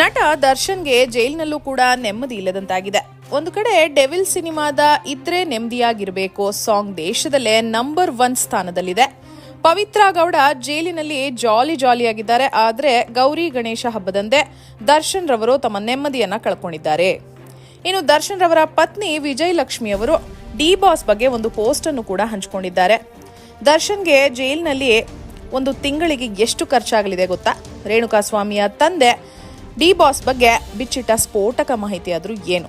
ನಟ ದರ್ಶನ್ಗೆ ಜೈಲಿನಲ್ಲೂ ಕೂಡ ನೆಮ್ಮದಿ ಇಲ್ಲದಂತಾಗಿದೆ. ಒಂದು ಕಡೆ ಡೆವಿಲ್ ಸಿನಿಮಾದ ಇದ್ರೆ ನೆಮ್ಮದಿಯಾಗಿರಬೇಕು, ಸಾಂಗ್ ದೇಶದಲ್ಲೇ ನಂಬರ್ ಒನ್ ಸ್ಥಾನದಲ್ಲಿದೆ. ಪವಿತ್ರ ಗೌಡ ಜೈಲಿನಲ್ಲಿ ಜಾಲಿ ಜಾಲಿಯಾಗಿದ್ದಾರೆ, ಆದರೆ ಗೌರಿ ಗಣೇಶ ಹಬ್ಬದಂದೆ ದರ್ಶನ್ ರವರು ತಮ್ಮ ನೆಮ್ಮದಿಯನ್ನ ಕಳ್ಕೊಂಡಿದ್ದಾರೆ. ಇನ್ನು ದರ್ಶನ್ ರವರ ಪತ್ನಿ ವಿಜಯಲಕ್ಷ್ಮಿ ಅವರು ಡಿ ಬಾಸ್ ಬಗ್ಗೆ ಒಂದು ಪೋಸ್ಟ್ ಅನ್ನು ಕೂಡ ಹಂಚಿಕೊಂಡಿದ್ದಾರೆ. ದರ್ಶನ್ಗೆ ಜೈಲಿನಲ್ಲಿ ಒಂದು ತಿಂಗಳಿಗೆ ಎಷ್ಟು ಖರ್ಚಾಗಲಿದೆ ಗೊತ್ತಾ? ರೇಣುಕಾ ಸ್ವಾಮಿಯ ತಂದೆ ಡಿ ಬಾಸ್ ಬಗ್ಗೆ ಬಿಚ್ಚಿಟ್ಟ ಸ್ಫೋಟಕ ಮಾಹಿತಿಯಾದರೂ ಏನು?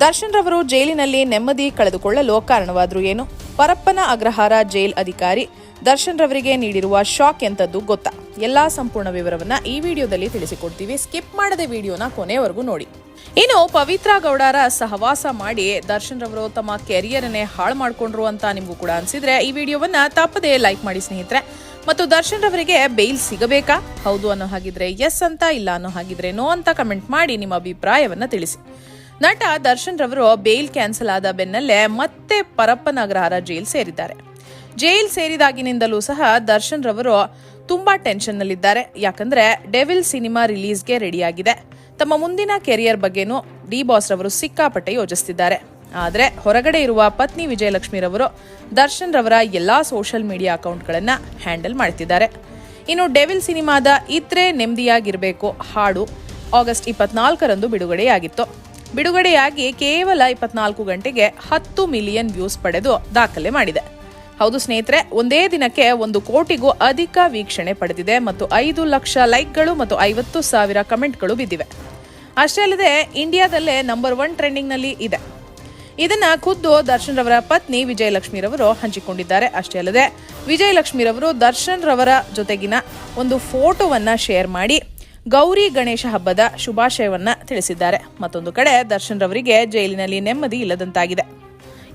ದರ್ಶನ್ ರವರು ಜೈಲಿನಲ್ಲಿ ನೆಮ್ಮದಿ ಕಳೆದುಕೊಳ್ಳಲು ಕಾರಣವಾದರೂ ಏನು? ಪರಪ್ಪನ ಅಗ್ರಹಾರ ಜೈಲ್ ಅಧಿಕಾರಿ ದರ್ಶನ್ ರವರಿಗೆ ನೀಡಿರುವ ಶಾಕ್ ಎಂತದ್ದು ಗೊತ್ತಾ? ಎಲ್ಲಾ ಸಂಪೂರ್ಣ ವಿವರವನ್ನ ಈ ವಿಡಿಯೋದಲ್ಲಿ ತಿಳಿಸಿಕೊಡ್ತೀವಿ. ಸ್ಕಿಪ್ ಮಾಡದೆ ವಿಡಿಯೋನ ಕೊನೆವರೆಗೂ ನೋಡಿ. ಇನ್ನು ಪವಿತ್ರ ಗೌಡರ ಸಹವಾಸ ಮಾಡಿ ದರ್ಶನ್ ರವರು ತಮ್ಮ ಕೆರಿಯರ್ ಅನ್ನೇ ಹಾಳು ಮಾಡಿಕೊಂಡ್ರು ಅಂತ ನಿಮಗೂ ಕೂಡ ಅನ್ಸಿದ್ರೆ ಈ ವಿಡಿಯೋವನ್ನ ತಪ್ಪದೇ ಲೈಕ್ ಮಾಡಿ ಸ್ನೇಹಿತರೆ. ಮತ್ತು ದರ್ಶನ್ ರವರಿಗೆ ಬೇಲ್ ಸಿಗಬೇಕಾ? ಹೌದು ಅನ್ನೋ ಹಾಗಿದ್ರೆ ಎಸ್ ಅಂತ, ಇಲ್ಲ ಅನ್ನೋ ಹಾಗಿದ್ರೆ ನೋ ಅಂತ ಕಮೆಂಟ್ ಮಾಡಿ ನಿಮ್ಮ ಅಭಿಪ್ರಾಯವನ್ನ ತಿಳಿಸಿ. ನಟ ದರ್ಶನ್ ರವರು ಬೇಲ್ ಕ್ಯಾನ್ಸಲ್ ಆದ ಬೆನ್ನಲ್ಲೇ ಮತ್ತೆ ಪರಪ್ಪನ ಅಗ್ರಹಾರ ಜೈಲ್ ಸೇರಿದ್ದಾರೆ. ಜೈಲ್ ಸೇರಿದಾಗಿನಿಂದಲೂ ಸಹ ದರ್ಶನ್ ರವರು ತುಂಬಾ ಟೆನ್ಷನ್ ನಲ್ಲಿದ್ದಾರೆ ಯಾಕಂದ್ರೆ ಡೆವಿಲ್ ಸಿನಿಮಾ ರಿಲೀಸ್ಗೆ ರೆಡಿಯಾಗಿದೆ ತಮ್ಮ ಮುಂದಿನ ಕೆರಿಯರ್ ಬಗ್ಗೆನೂ ಡಿ ಬಾಸ್ ರವರು ಸಿಕ್ಕಾಪಟ್ಟೆ ಯೋಚಿಸ್ತಿದ್ದಾರೆ. ಆದ್ರೆ ಹೊರಗಡೆ ಇರುವ ಪತ್ನಿ ವಿಜಯಲಕ್ಷ್ಮಿರವರು ದರ್ಶನ್ ರವರ ಎಲ್ಲಾ ಸೋಷಿಯಲ್ ಮೀಡಿಯಾ ಅಕೌಂಟ್ಗಳನ್ನು ಹ್ಯಾಂಡಲ್ ಮಾಡ್ತಿದ್ದಾರೆ. ಇನ್ನು ಡೆವಿಲ್ ಸಿನಿಮಾದ ಇತ್ರೆ ನೆಮ್ಮದಿಯಾಗಿರಬೇಕು ಹಾಡು ಆಗಸ್ಟ್ ಇಪ್ಪತ್ನಾಲ್ಕರಂದು ಬಿಡುಗಡೆಯಾಗಿತ್ತು. ಬಿಡುಗಡೆಯಾಗಿ ಕೇವಲ ಇಪ್ಪತ್ನಾಲ್ಕು ಗಂಟೆಗೆ ಹತ್ತು ಮಿಲಿಯನ್ ವ್ಯೂಸ್ ಪಡೆದು ದಾಖಲೆ ಮಾಡಿದೆ. ಹೌದು ಸ್ನೇಹಿತರೆ, ಒಂದೇ ದಿನಕ್ಕೆ ಒಂದು ಕೋಟಿಗೂ ಅಧಿಕ ವೀಕ್ಷಣೆ ಪಡೆದಿದೆ ಮತ್ತು ಐದು ಲಕ್ಷ ಲೈಕ್ಗಳು ಮತ್ತು ಐವತ್ತು ಸಾವಿರ ಕಮೆಂಟ್ಗಳು ಬಿದ್ದಿವೆ. ಅಷ್ಟೇ ಅಲ್ಲದೆ ಇಂಡಿಯಾದಲ್ಲೇ ನಂಬರ್ ಒನ್ ಟ್ರೆಂಡಿಂಗ್ನಲ್ಲಿ ಇದೆ. ಇದನ್ನ ಖುದ್ದು ದರ್ಶನ್ ರವರ ಪತ್ನಿ ವಿಜಯಲಕ್ಷ್ಮಿ ರವರು ಹಂಚಿಕೊಂಡಿದ್ದಾರೆ. ಅಷ್ಟೇ ಅಲ್ಲದೆ ವಿಜಯಲಕ್ಷ್ಮಿ ರವರು ದರ್ಶನ್ ರವರ ಜೊತೆಗಿನ ಒಂದು ಫೋಟೋವನ್ನ ಶೇರ್ ಮಾಡಿ ಗೌರಿ ಗಣೇಶ ಹಬ್ಬದ ಶುಭಾಶಯವನ್ನ ತಿಳಿಸಿದ್ದಾರೆ. ಮತ್ತೊಂದು ಕಡೆ ದರ್ಶನ್ ರವರಿಗೆ ಜೈಲಿನಲ್ಲಿ ನೆಮ್ಮದಿ ಇಲ್ಲದಂತಾಗಿದೆ.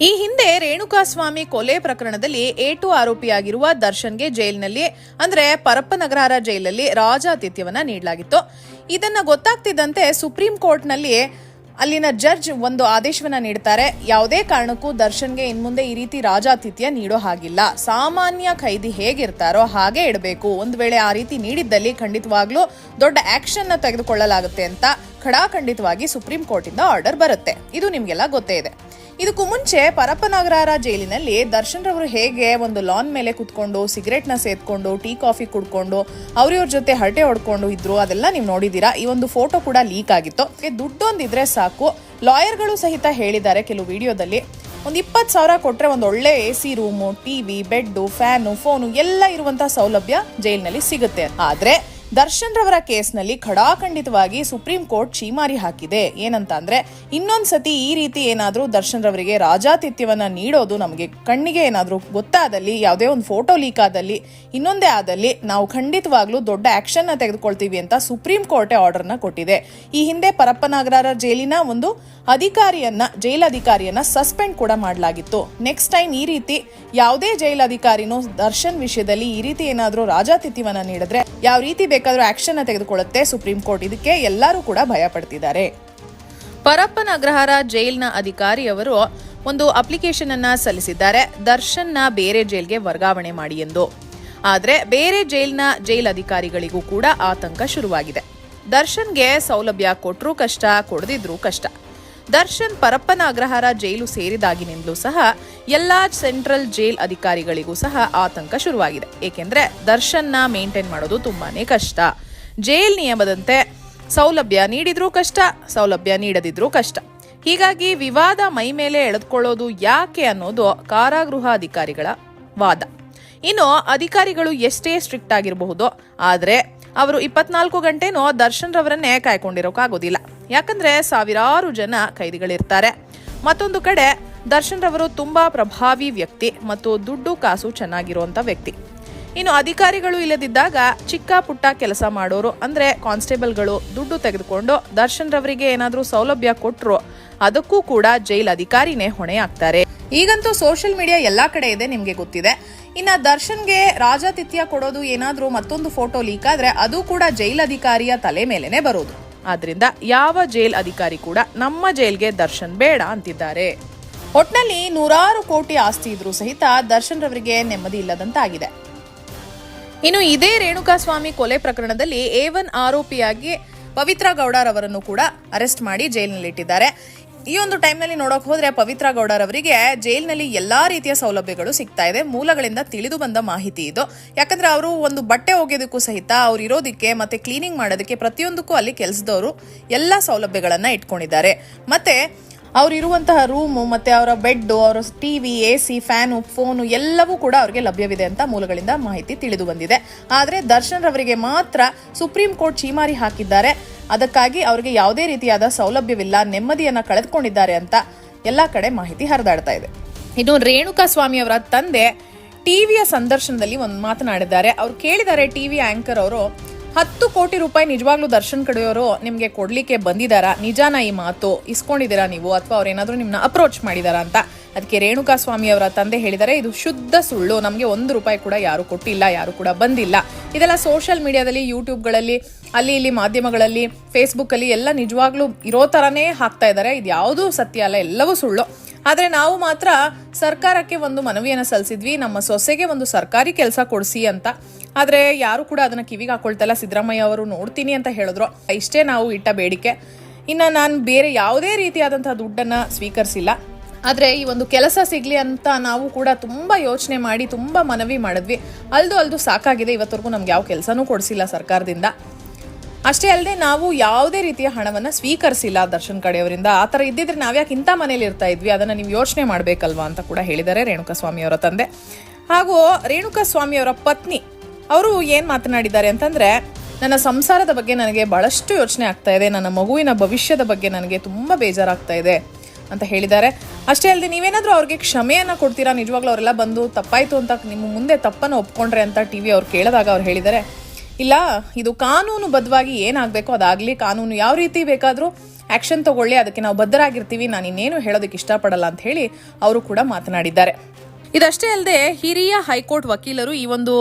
ಈ ಹಿಂದೆ ರೇಣುಕಾಸ್ವಾಮಿ ಕೊಲೆ ಪ್ರಕರಣದಲ್ಲಿ ಏಟು ಆರೋಪಿಯಾಗಿರುವ ದರ್ಶನ್ಗೆ ಜೈಲಿನಲ್ಲಿ, ಅಂದ್ರೆ ಪರಪ್ಪನಗರ ಜೈಲಲ್ಲಿ ರಾಜಾತಿಥ್ಯವನ್ನ ನೀಡಲಾಗಿತ್ತು. ಇದನ್ನ ಗೊತ್ತಾಗ್ತಿದ್ದಂತೆ ಸುಪ್ರೀಂ ಕೋರ್ಟ್ನಲ್ಲಿ ಅಲ್ಲಿನ ಜಡ್ಜ್ ಒಂದು ಆದೇಶವನ್ನ ನೀಡ್ತಾರೆ. ಯಾವುದೇ ಕಾರಣಕ್ಕೂ ದರ್ಶನ್ಗೆ ಇನ್ಮುಂದೆ ಈ ರೀತಿ ರಾಜಾತಿಥ್ಯ ನೀಡೋ ಹಾಗಿಲ್ಲ. ಸಾಮಾನ್ಯ ಖೈದಿ ಹೇಗಿರ್ತಾರೋ ಹಾಗೆ ಇಡಬೇಕು. ಒಂದು ವೇಳೆ ಆ ರೀತಿ ನೀಡಿದ್ದಲ್ಲಿ ಖಂಡಿತವಾಗ್ಲೂ ದೊಡ್ಡ ಆಕ್ಷನ್ ತೆಗೆದುಕೊಳ್ಳಲಾಗುತ್ತೆ ಅಂತ ಖಡಾಖಂಡಿತವಾಗಿ ಸುಪ್ರೀಂ ಕೋರ್ಟ್ ಇಂದ ಆರ್ಡರ್ ಬರುತ್ತೆ. ಇದು ನಿಮ್ಗೆಲ್ಲ ಗೊತ್ತೇ ಇದೆ. ಇದಕ್ಕೂ ಮುಂಚೆ ಪರಪ್ಪನಗರ ಜೈಲಿನಲ್ಲಿ ದರ್ಶನ್ ರವರು ಹೇಗೆ ಒಂದು ಲಾನ್ ಮೇಲೆ ಕುತ್ಕೊಂಡು ಸಿಗರೆಟ್ನ ಸೇದ್ಕೊಂಡು ಟೀ ಕಾಫಿ ಕುಡ್ಕೊಂಡು, ಅವ್ರಿವ್ರ ಜೊತೆ ಹರಟೆ ಹೊಡ್ಕೊಂಡು ಇದ್ರು, ಅದೆಲ್ಲ ನೀವು ನೋಡಿದೀರಾ ಈ ಒಂದು ಫೋಟೋ ಕೂಡ ಲೀಕ್ ಆಗಿತ್ತು. ದುಡ್ಡೊಂದಿದ್ರೆ ಸಾಕು. ಲಾಯರ್ಗಳು ಸಹಿತ ಹೇಳಿದ್ದಾರೆ ಕೆಲವು ವಿಡಿಯೋದಲ್ಲಿ. ಒಂದು ಇಪ್ಪತ್ತು ಸಾವಿರ ಕೊಟ್ರೆ ಒಂದು ಒಳ್ಳೆ A C room TV bed fan phone ಎಲ್ಲ ಇರುವಂತಹ ಸೌಲಭ್ಯ ಜೈಲಿನಲ್ಲಿ ಸಿಗುತ್ತೆ. ಆದ್ರೆ ದರ್ಶನ್ ರವರ ಕೇಸ್ನಲ್ಲಿ ಖಡಾಖಂಡಿತವಾಗಿ ಸುಪ್ರೀಂ ಕೋರ್ಟ್ ಚೀಮಾರಿ ಹಾಕಿದೆ. ಏನಂತ ಅಂದ್ರೆ ಇನ್ನೊಂದ್ಸತಿ ಈ ರೀತಿ ಏನಾದರೂ ದರ್ಶನ್ ರವರಿಗೆ ರಾಜಾತಿಥ್ಯವನ್ನ ನೀಡೋದು ನಮಗೆ ಕಣ್ಣಿಗೆ ಏನಾದರೂ ಗೊತ್ತಾದಲ್ಲಿ, ಯಾವುದೇ ಒಂದು ಫೋಟೋ ಲೀಕ್ ಆದಲ್ಲಿ, ಇನ್ನೊಂದೇ ಆದಲ್ಲಿ ನಾವು ಖಂಡಿತವಾಗ್ಲೂ ದೊಡ್ಡ ಆಕ್ಷನ್ನ ತೆಗೆದುಕೊಳ್ತೀವಿ ಅಂತ ಸುಪ್ರೀಂ ಕೋರ್ಟೆ ಆರ್ಡರ್ನ ಕೊಟ್ಟಿದೆ. ಈ ಹಿಂದೆ ಪರಪ್ಪನಾಗರಾರ ಜೈಲಿನ ಒಂದು ಅಧಿಕಾರಿಯನ್ನ, ಜೈಲಧಿಕಾರಿಯನ್ನ ಸಸ್ಪೆಂಡ್ ಕೂಡ ಮಾಡಲಾಗಿತ್ತು. ನೆಕ್ಸ್ಟ್ ಟೈಮ್ ಈ ರೀತಿ ಯಾವುದೇ ಜೈಲಧಿಕಾರಿನೂ ದರ್ಶನ್ ವಿಷಯದಲ್ಲಿ ಈ ರೀತಿ ಏನಾದರೂ ರಾಜಾತಿಥ್ಯವನ್ನ ನೀಡಿದ್ರೆ, ಯಾವ ರೀತಿ ಬೇಕಾದ್ರೂ ಆಕ್ಷನ್ ತೆಗೆದುಕೊಳ್ಳುತ್ತೆ ಸುಪ್ರೀಂ ಕೋರ್ಟ್. ಇದಕ್ಕೆ ಎಲ್ಲರೂ ಕೂಡ ಭಯ ಪಡ್ತಿದ್ದಾರೆ. ಪರಪ್ಪನ ಅಗ್ರಹಾರ ಜೈಲ್ನ ಅಧಿಕಾರಿಯವರು ಒಂದು ಅಪ್ಲಿಕೇಶನ್ ಅನ್ನ ಸಲ್ಲಿಸಿದ್ದಾರೆ. ದರ್ಶನ್ನ ಬೇರೆ ಜೈಲ್ಗೆ ವರ್ಗಾವಣೆ ಮಾಡಿ ಎಂದು. ಆದರೆ ಬೇರೆ ಜೈಲ್ನ ಜೈಲ್ ಅಧಿಕಾರಿಗಳಿಗೂ ಕೂಡ ಆತಂಕ ಶುರುವಾಗಿದೆ. ದರ್ಶನ್ಗೆ ಸೌಲಭ್ಯ ಕೊಟ್ಟರೂ ಕಷ್ಟ, ಕೊಡದಿದ್ರೂ ಕಷ್ಟ. ದರ್ಶನ್ ಪರಪ್ಪನ ಅಗ್ರಹಾರ ಜೈಲು ಸೇರಿದಾಗಿನಿಂದಲೂ ಸಹ ಎಲ್ಲಾ ಸೆಂಟ್ರಲ್ ಜೈಲ್ ಅಧಿಕಾರಿಗಳಿಗೂ ಸಹ ಆತಂಕ ಶುರುವಾಗಿದೆ. ಏಕೆಂದ್ರೆ ದರ್ಶನ್ನ ಮೇಂಟೈನ್ ಮಾಡೋದು ತುಂಬಾನೇ ಕಷ್ಟ. ಜೈಲ್ ನಿಯಮದಂತೆ ಸೌಲಭ್ಯ ನೀಡಿದ್ರೂ ಕಷ್ಟ, ಸೌಲಭ್ಯ ನೀಡದಿದ್ರೂ ಕಷ್ಟ. ಹೀಗಾಗಿ ವಿವಾದ ಮೈ ಮೇಲೆ ಎಳೆದುಕೊಳ್ಳೋದು ಯಾಕೆ ಅನ್ನೋದು ಕಾರಾಗೃಹ ಅಧಿಕಾರಿಗಳ ವಾದ. ಇನ್ನು ಅಧಿಕಾರಿಗಳು ಎಷ್ಟೇ ಸ್ಟ್ರಿಕ್ಟ್ ಆಗಿರಬಹುದು, ಆದ್ರೆ ಅವರು ಇಪ್ಪತ್ನಾಲ್ಕು ಗಂಟೆನೂ ದರ್ಶನ್ ರವರನ್ನೇ ಕಾಯ್ಕೊಂಡಿರೋಕ್ಕಾಗೋದಿಲ್ಲ ಯಾಕಂದ್ರೆ ಸಾವಿರಾರು ಜನ ಕೈದಿಗಳಿರ್ತಾರೆ. ಮತ್ತೊಂದು ಕಡೆ ದರ್ಶನ್ ರವರು ತುಂಬಾ ಪ್ರಭಾವಿ ವ್ಯಕ್ತಿ ಮತ್ತು ದುಡ್ಡು ಕಾಸು ಚೆನ್ನಾಗಿರುವಂತ ವ್ಯಕ್ತಿ. ಇನ್ನು ಅಧಿಕಾರಿಗಳು ಇಲ್ಲದಿದ್ದಾಗ ಚಿಕ್ಕ ಪುಟ್ಟ ಕೆಲಸ ಮಾಡೋರು ಅಂದ್ರೆ ಕಾನ್ಸ್ಟೇಬಲ್ಗಳು ದುಡ್ಡು ತೆಗೆದುಕೊಂಡು ದರ್ಶನ್ ರವರಿಗೆ ಏನಾದರೂ ಸೌಲಭ್ಯ ಕೊಟ್ರು ಅದಕ್ಕೂ ಕೂಡ ಜೈಲ್ ಅಧಿಕಾರಿನೇ ಹೊಣೆ ಆಗ್ತಾರೆ ಈಗಂತೂ ಸೋಷಿಯಲ್ ಮೀಡಿಯಾ ಎಲ್ಲಾ ಕಡೆ ಇದೆ ನಿಮ್ಗೆ ಗೊತ್ತಿದೆ. ಇನ್ನ ದರ್ಶನ್ಗೆ ರಾಜಾತಿಥ್ಯ ಕೊಡೋದು ಏನಾದ್ರೂ ಮತ್ತೊಂದು ಫೋಟೋ ಲೀಕ್ ಆದ್ರೆ ಅದು ಕೂಡ ಜೈಲ್ ಅಧಿಕಾರಿಯ ತಲೆ ಮೇಲೆನೆ ಬರೋದು. ಆದ್ರಿಂದ ಯಾವ ಜೈಲ್ ಅಧಿಕಾರಿ ಕೂಡ ನಮ್ಮ ಜೈಲ್ಗೆ ದರ್ಶನ್ ಬೇಡ ಅಂತಿದ್ದಾರೆ. ಒಟ್ನಲ್ಲಿ ನೂರಾರು ಕೋಟಿ ಆಸ್ತಿ ಇದ್ರೂ ಸಹಿತ ದರ್ಶನ್ ರವರಿಗೆ ನೆಮ್ಮದಿ ಇಲ್ಲದಂತಾಗಿದೆ. ಇನ್ನು ಇದೇ ರೇಣುಕಾಸ್ವಾಮಿ ಕೊಲೆ ಪ್ರಕರಣದಲ್ಲಿ ಎ ಒನ್ ಆರೋಪಿಯಾಗಿ ಪವಿತ್ರ ಗೌಡರವರನ್ನು ಕೂಡ ಅರೆಸ್ಟ್ ಮಾಡಿ ಜೈಲಿನಲ್ಲಿಟ್ಟಿದ್ದಾರೆ. ಈ ಒಂದು ಟೈಮ್ನಲ್ಲಿ ನೋಡೋಕೆ ಹೋದ್ರೆ ಪವಿತ್ರ ಗೌಡರವರಿಗೆ ಜೈಲಿನಲ್ಲಿ ಎಲ್ಲಾ ರೀತಿಯ ಸೌಲಭ್ಯಗಳು ಸಿಗ್ತಾ ಇದೆ. ಮೂಲಗಳಿಂದ ತಿಳಿದು ಬಂದ ಮಾಹಿತಿ ಇದು. ಯಾಕಂದ್ರೆ ಅವರು ಒಂದು ಬಟ್ಟೆ ಒಗೆಯೋದಕ್ಕೂ ಸಹಿತ ಅವ್ರು ಇರೋದಕ್ಕೆ ಮತ್ತೆ ಕ್ಲೀನಿಂಗ್ ಮಾಡೋದಕ್ಕೆ ಪ್ರತಿಯೊಂದಕ್ಕೂ ಅಲ್ಲಿ ಕೆಲಸದವರು ಎಲ್ಲ ಸೌಲಭ್ಯಗಳನ್ನ ಇಟ್ಕೊಂಡಿದ್ದಾರೆ. ಮತ್ತೆ ಅವ್ರು ಇರುವಂತಹ ರೂಮು ಮತ್ತೆ ಅವರ ಬೆಡ್ ಅವರ TV A C fan phone ಎಲ್ಲವೂ ಕೂಡ ಅವರಿಗೆ ಲಭ್ಯವಿದೆ ಅಂತ ಮೂಲಗಳಿಂದ ಮಾಹಿತಿ ತಿಳಿದು ಬಂದಿದೆ. ಆದರೆ ದರ್ಶನ್ ರವರಿಗೆ ಮಾತ್ರ ಸುಪ್ರೀಂ ಕೋರ್ಟ್ ಚೀಮಾರಿ ಹಾಕಿದ್ದಾರೆ. ಅದಕ್ಕಾಗಿ ಅವರಿಗೆ ಯಾವುದೇ ರೀತಿಯಾದ ಸೌಲಭ್ಯವಿಲ್ಲ, ನೆಮ್ಮದಿಯನ್ನ ಕಳೆದುಕೊಂಡಿದ್ದಾರೆ ಅಂತ ಎಲ್ಲ ಕಡೆ ಮಾಹಿತಿ ಹರಿದಾಡ್ತಾ ಇದೆ. ಇನ್ನು ರೇಣುಕಾ ಸ್ವಾಮಿ ಅವರ ತಂದೆ ಟಿವಿಯ ಸಂದರ್ಶನದಲ್ಲಿ ಒಂದು ಮಾತನಾಡಿದ್ದಾರೆ. ಅವ್ರು ಕೇಳಿದ್ದಾರೆ ಟಿವಿ ಆಂಕರ್ ಅವರು ಹತ್ತು ಕೋಟಿ ರೂಪಾಯಿ ನಿಜವಾಗ್ಲೂ ದರ್ಶನ್ ಕಡೆಯವರು ನಿಮ್ಗೆ ಕೊಡ್ಲಿಕ್ಕೆ ಬಂದಿದಾರಾ? ನಿಜಾನ ಈ ಮಾತು? ಇಸ್ಕೊಂಡಿದ್ದೀರಾ ನೀವು? ಅಥವಾ ಅವ್ರೇನಾದ್ರೂ ನಿಮ್ನ ಅಪ್ರೋಚ್ ಮಾಡಿದಾರಾ ಅಂತ? ಅದಕ್ಕೆ ರೇಣುಕಾ ಸ್ವಾಮಿ ಅವರ ತಂದೆ ಹೇಳಿದ್ದಾರೆ, ಇದು ಶುದ್ಧ ಸುಳ್ಳು. ನಮಗೆ ಒಂದು ರೂಪಾಯಿ ಕೂಡ ಯಾರು ಕೊಟ್ಟಿಲ್ಲ, ಯಾರು ಕೂಡ ಬಂದಿಲ್ಲ. ಇದೆಲ್ಲ ಸೋಷಿಯಲ್ ಮೀಡಿಯಾದಲ್ಲಿ ಯೂಟ್ಯೂಬ್ಗಳಲ್ಲಿ ಅಲ್ಲಿ ಇಲ್ಲಿ ಮಾಧ್ಯಮಗಳಲ್ಲಿ ಫೇಸ್ಬುಕ್ ಅಲ್ಲಿ ಎಲ್ಲ ನಿಜವಾಗ್ಲೂ ಇರೋ ತರನೇ ಹಾಕ್ತಾ ಇದ್ದಾರೆ. ಇದು ಯಾವುದೂ ಸತ್ಯ ಅಲ್ಲ, ಎಲ್ಲವೂ ಸುಳ್ಳು. ಆದ್ರೆ ನಾವು ಮಾತ್ರ ಸರ್ಕಾರಕ್ಕೆ ಒಂದು ಮನವಿಯನ್ನು ಸಲ್ಲಿಸಿದ್ವಿ, ನಮ್ಮ ಸೊಸೆಗೆ ಒಂದು ಸರ್ಕಾರಿ ಕೆಲಸ ಕೊಡಿಸಿ ಅಂತ. ಆದರೆ ಯಾರು ಕೂಡ ಅದನ್ನ ಕಿವಿಗೆ ಹಾಕೊಳ್ತಲ್ಲ, ಸಿದ್ದರಾಮಯ್ಯ ಅವರು ನೋಡ್ತೀನಿ ಅಂತ ಹೇಳಿದ್ರು. ಇಷ್ಟೇ ನಾವು ಇಟ್ಟ ಬೇಡಿಕೆ. ಇನ್ನ ನಾನು ಬೇರೆ ಯಾವುದೇ ರೀತಿಯಾದಂತಹ ದುಡ್ಡನ್ನ ಸ್ವೀಕರಿಸಿಲ್ಲ. ಆದರೆ ಈ ಒಂದು ಕೆಲಸ ಸಿಗ್ಲಿ ಅಂತ ನಾವು ಕೂಡ ತುಂಬಾ ಯೋಚನೆ ಮಾಡಿ, ತುಂಬಾ ಮನವಿ ಮಾಡಿದ್ವಿ. ಅಲ್ದು ಅಲ್ದು ಸಾಕಾಗಿದೆ, ಇವತ್ತವರೆಗೂ ನಮ್ಗೆ ಯಾವ ಕೆಲಸನೂ ಕೊಡಿಸಿಲ್ಲ ಸರ್ಕಾರದಿಂದ. ಅಷ್ಟೇ ಅಲ್ಲದೆ ನಾವು ಯಾವುದೇ ರೀತಿಯ ಹಣವನ್ನ ಸ್ವೀಕರಿಸಿಲ್ಲ ದರ್ಶನ್ ಕಡೆಯವರಿಂದ. ಆ ಥರ ಇದ್ದಿದ್ರೆ ನಾವ್ಯಾಕೆ ಇಂಥ ಮನೇಲಿ ಇರ್ತಾ ಇದ್ವಿ? ಅದನ್ನ ನೀವು ಯೋಚನೆ ಮಾಡಬೇಕಲ್ವಾ ಅಂತ ಕೂಡ ಹೇಳಿದ್ದಾರೆ ರೇಣುಕಾ ಸ್ವಾಮಿ ಅವರ ತಂದೆ. ಹಾಗೂ ರೇಣುಕಾ ಸ್ವಾಮಿ ಅವರ ಪತ್ನಿ, ಅವರು ಏನು ಮಾತನಾಡಿದ್ದಾರೆ ಅಂತಂದ್ರೆ, ನನ್ನ ಸಂಸಾರದ ಬಗ್ಗೆ ನನಗೆ ಬಹಳಷ್ಟು ಯೋಚನೆ ಆಗ್ತಾ ಇದೆ. ನನ್ನ ಮಗುವಿನ ಭವಿಷ್ಯದ ಬಗ್ಗೆ ನನಗೆ ತುಂಬಾ ಬೇಜಾರಾಗ್ತಾ ಇದೆ ಅಂತ ಹೇಳಿದ್ದಾರೆ. ಅಷ್ಟೇ ಅಲ್ಲದೆ ನೀವೇನಾದರೂ ಅವ್ರಿಗೆ ಕ್ಷಮೆಯನ್ನ ಕೊಡ್ತೀರಾ? ನಿಜವಾಗ್ಲೂ ಅವರೆಲ್ಲ ಬಂದು ತಪ್ಪಾಯಿತು ಅಂತ ನಿಮ್ಮ ಮುಂದೆ ತಪ್ಪನ್ನು ಒಪ್ಕೊಂಡ್ರೆ ಅಂತ ಟಿವಿ ಅವ್ರು ಕೇಳಿದಾಗ ಅವ್ರು ಹೇಳಿದ್ದಾರೆ. ಇಲ್ಲ, ಇದು ಕಾನೂನು ಬದ್ಧವಾಗಿ ಏನಾಗಬೇಕು ಅದಾಗಲಿ, ಕಾನೂನು ಯಾವ ರೀತಿ ಬೇಕಾದರೂ ಆ್ಯಕ್ಷನ್ ತಗೊಳ್ಳಿ, ಅದಕ್ಕೆ ನಾವು ಬದ್ಧರಾಗಿರ್ತೀವಿ, ನಾನು ಇನ್ನೇನು ಹೇಳೋದಕ್ಕೆ ಇಷ್ಟಪಡಲ್ಲ ಅಂತ ಹೇಳಿ ಅವರು ಕೂಡ ಮಾತನಾಡಿದ್ದಾರೆ. ಇದಷ್ಟೇ ಅಲ್ಲದೆ ಹಿರಿಯ ಹೈಕೋರ್ಟ್ ವಕೀಲರು ಈ ಒಂದು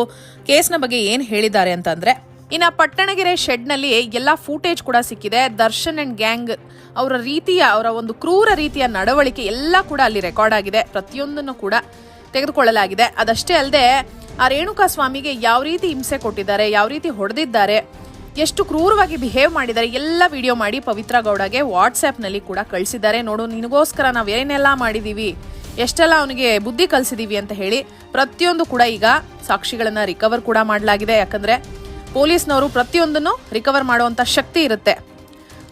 ಕೇಸ್ನ ಬಗ್ಗೆ ಏನು ಹೇಳಿದ್ದಾರೆ ಅಂತಂದರೆ, ಇನ್ನು ಪಟ್ಟಣಗೆರೆ ಶೆಡ್ನಲ್ಲಿ ಎಲ್ಲ ಫೂಟೇಜ್ ಕೂಡ ಸಿಕ್ಕಿದೆ. ದರ್ಶನ್ ಅಂಡ್ ಗ್ಯಾಂಗ್ ಅವರ ರೀತಿಯ, ಅವರ ಒಂದು ಕ್ರೂರ ರೀತಿಯ ನಡವಳಿಕೆ ಎಲ್ಲ ಕೂಡ ಅಲ್ಲಿ ರೆಕಾರ್ಡ್ ಆಗಿದೆ. ಪ್ರತಿಯೊಂದನ್ನು ಕೂಡ ತೆಗೆದುಕೊಳ್ಳಲಾಗಿದೆ. ಅದಷ್ಟೇ ಅಲ್ಲದೆ, ಆ ರೇಣುಕಾ ಸ್ವಾಮಿಗೆ ಯಾವ ರೀತಿ ಹಿಂಸೆ ಕೊಟ್ಟಿದ್ದಾರೆ, ಯಾವ ರೀತಿ ಹೊಡೆದಿದ್ದಾರೆ, ಎಷ್ಟು ಕ್ರೂರವಾಗಿ ಬಿಹೇವ್ ಮಾಡಿದ್ದಾರೆ, ಎಲ್ಲ ವಿಡಿಯೋ ಮಾಡಿ ಪವಿತ್ರ ಗೌಡಗೆ ವಾಟ್ಸ್ಆ್ಯಪ್ನಲ್ಲಿ ಕೂಡ ಕಳಿಸಿದ್ದಾರೆ. ನೋಡು, ನಿನಗೋಸ್ಕರ ನಾವು ಏನೆಲ್ಲ ಮಾಡಿದ್ದೀವಿ ಎಷ್ಟೆಲ್ಲ ಅವನಿಗೆ ಬುದ್ಧಿ ಕಲಿಸಿದೀವಿ ಅಂತ ಹೇಳಿ ಪ್ರತಿಯೊಂದು ಕೂಡ ಈಗ ಸಾಕ್ಷಿಗಳನ್ನು ರಿಕವರ್ ಕೂಡ ಮಾಡಲಾಗಿದೆ. ಯಾಕಂದ್ರೆ ಪೊಲೀಸ್ನವರು ಪ್ರತಿಯೊಂದನ್ನು ರಿಕವರ್ ಮಾಡುವಂತ ಶಕ್ತಿ ಇರುತ್ತೆ.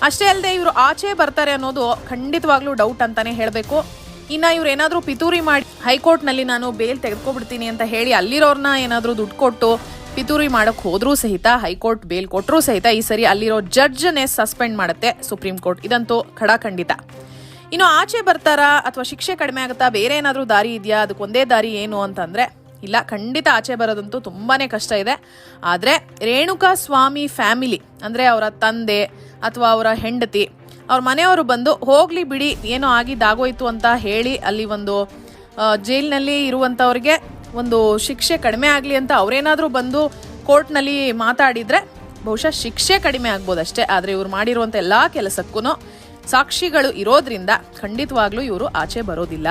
ಅಷ್ಟೇ ಅಲ್ಲದೆ ಇವರು ಆಚೆ ಬರ್ತಾರೆ ಅನ್ನೋದು ಖಂಡಿತವಾಗ್ಲೂ ಡೌಟ್ ಅಂತಾನೆ ಹೇಳಬೇಕು. ಇನ್ನ ಇವ್ರು ಏನಾದರೂ ಪಿತೂರಿ ಮಾಡಿ, ಹೈಕೋರ್ಟ್ನಲ್ಲಿ ನಾನು ಬೇಲ್ ತೆಗೆದುಕೊಬಿಡ್ತೀನಿ ಅಂತ ಹೇಳಿ ಅಲ್ಲಿರೋರ್ನ ಏನಾದರೂ ದುಡ್ಡು ಕೊಟ್ಟು ಪಿತೂರಿ ಮಾಡಕ್ ಹೋದ್ರೂ ಸಹಿತ, ಹೈಕೋರ್ಟ್ ಬೇಲ್ ಕೊಟ್ಟರೂ ಸಹಿತ ಈ ಸರಿ ಅಲ್ಲಿರೋ ಜಡ್ಜ್ನೇ ಸಸ್ಪೆಂಡ್ ಮಾಡುತ್ತೆ ಸುಪ್ರೀಂ ಕೋರ್ಟ್. ಇದಂತೂ ಖಡಾಖಂಡಿತ ಇನ್ನು ಆಚೆ ಬರ್ತಾರಾ ಅಥವಾ ಶಿಕ್ಷೆ ಕಡಿಮೆ ಆಗುತ್ತಾ, ಬೇರೆ ಏನಾದರೂ ದಾರಿ ಇದೆಯಾ? ಅದಕ್ಕೆ ಒಂದೇ ದಾರಿ ಏನು ಅಂತಂದ್ರೆ, ಇಲ್ಲ, ಖಂಡಿತ ಆಚೆ ಬರೋದಂತೂ ತುಂಬಾನೇ ಕಷ್ಟ ಇದೆ. ಆದರೆ ರೇಣುಕಾ ಸ್ವಾಮಿ ಫ್ಯಾಮಿಲಿ, ಅಂದ್ರೆ ಅವರ ತಂದೆ ಅಥವಾ ಅವರ ಹೆಂಡತಿ ಅವ್ರ ಮನೆಯವರು ಬಂದು, ಹೋಗ್ಲಿ ಬಿಡಿ, ಏನೋ ಆಗಿದ್ದಾಗೋಯ್ತು ಅಂತ ಹೇಳಿ ಅಲ್ಲಿ ಒಂದು ಜೈಲಿನಲ್ಲಿ ಇರುವಂಥವ್ರಿಗೆ ಒಂದು ಶಿಕ್ಷೆ ಕಡಿಮೆ ಆಗಲಿ ಅಂತ ಅವರೇನಾದರೂ ಬಂದು ಕೋರ್ಟ್ನಲ್ಲಿ ಮಾತಾಡಿದ್ರೆ ಬಹುಶಃ ಶಿಕ್ಷೆ ಕಡಿಮೆ ಆಗ್ಬೋದಷ್ಟೇ. ಆದರೆ ಇವ್ರು ಮಾಡಿರುವಂಥ ಎಲ್ಲ ಕೆಲಸಕ್ಕೂ ಸಾಕ್ಷಿಗಳು ಇರೋದ್ರಿಂದ ಖಂಡಿತವಾಗ್ಲೂ ಇವರು ಆಚೆ ಬರೋದಿಲ್ಲ.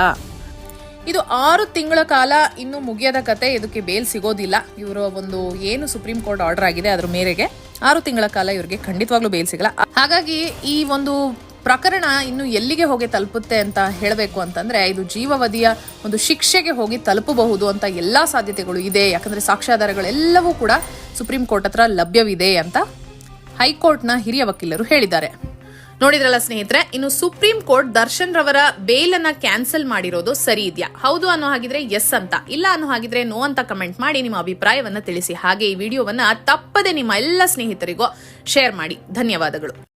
ಇದು ಆರು ತಿಂಗಳ ಕಾಲ ಇನ್ನು ಮುಗಿಯದ ಕತೆ. ಇದಕ್ಕೆ ಬೇಲ್ ಸಿಗೋದಿಲ್ಲ. ಇವರ ಒಂದು ಏನು ಸುಪ್ರೀಂ ಕೋರ್ಟ್ ಆರ್ಡರ್ ಆಗಿದೆ ಅದ್ರ ಮೇರೆಗೆ ಆರು ತಿಂಗಳ ಕಾಲ ಇವರಿಗೆ ಖಂಡಿತವಾಗ್ಲೂ ಬೇಲ್ ಸಿಗಲ್ಲ. ಹಾಗಾಗಿ ಈ ಒಂದು ಪ್ರಕರಣ ಇನ್ನು ಎಲ್ಲಿಗೆ ಹೋಗಿ ತಲುಪುತ್ತೆ ಅಂತ ಹೇಳಬೇಕು ಅಂತಂದ್ರೆ, ಇದು ಜೀವಾವಧಿಯ ಒಂದು ಶಿಕ್ಷೆಗೆ ಹೋಗಿ ತಲುಪಬಹುದು ಅಂತ ಎಲ್ಲಾ ಸಾಧ್ಯತೆಗಳು ಇದೆ. ಯಾಕಂದ್ರೆ ಸಾಕ್ಷ್ಯಾಧಾರಗಳೆಲ್ಲವೂ ಕೂಡ ಸುಪ್ರೀಂ ಕೋರ್ಟ್ ಹತ್ರ ಲಭ್ಯವಿದೆ ಅಂತ ಹೈಕೋರ್ಟ್ನ ಹಿರಿಯ ವಕೀಲರು ಹೇಳಿದ್ದಾರೆ. ನೋಡಿದ್ರಲ್ಲ ಸ್ನೇಹಿತರೆ, ಇನ್ನು ಸುಪ್ರೀಂ ಕೋರ್ಟ್ ದರ್ಶನ್ ರವರ ಬೇಲ್ ಅನ್ನ ಕ್ಯಾನ್ಸಲ್ ಮಾಡಿರೋದು ಸರಿ ಇದೆಯಾ? ಹೌದು ಅನ್ನೋ ಹಾಗಿದ್ರೆ ಎಸ್ ಅಂತ. ಇಲ್ಲ ಅನ್ನೋ ಹಾಗಿದ್ರೆ ನೋ ಅಂತ ಕಮೆಂಟ್ ಮಾಡಿ ನಿಮ್ಮ ಅಭಿಪ್ರಾಯವನ್ನ ತಿಳಿಸಿ. ಹಾಗೆ ಈ ವಿಡಿಯೋವನ್ನ ತಪ್ಪದೆ ನಿಮ್ಮ ಎಲ್ಲ ಸ್ನೇಹಿತರಿಗೂ ಶೇರ್ ಮಾಡಿ. ಧನ್ಯವಾದಗಳು.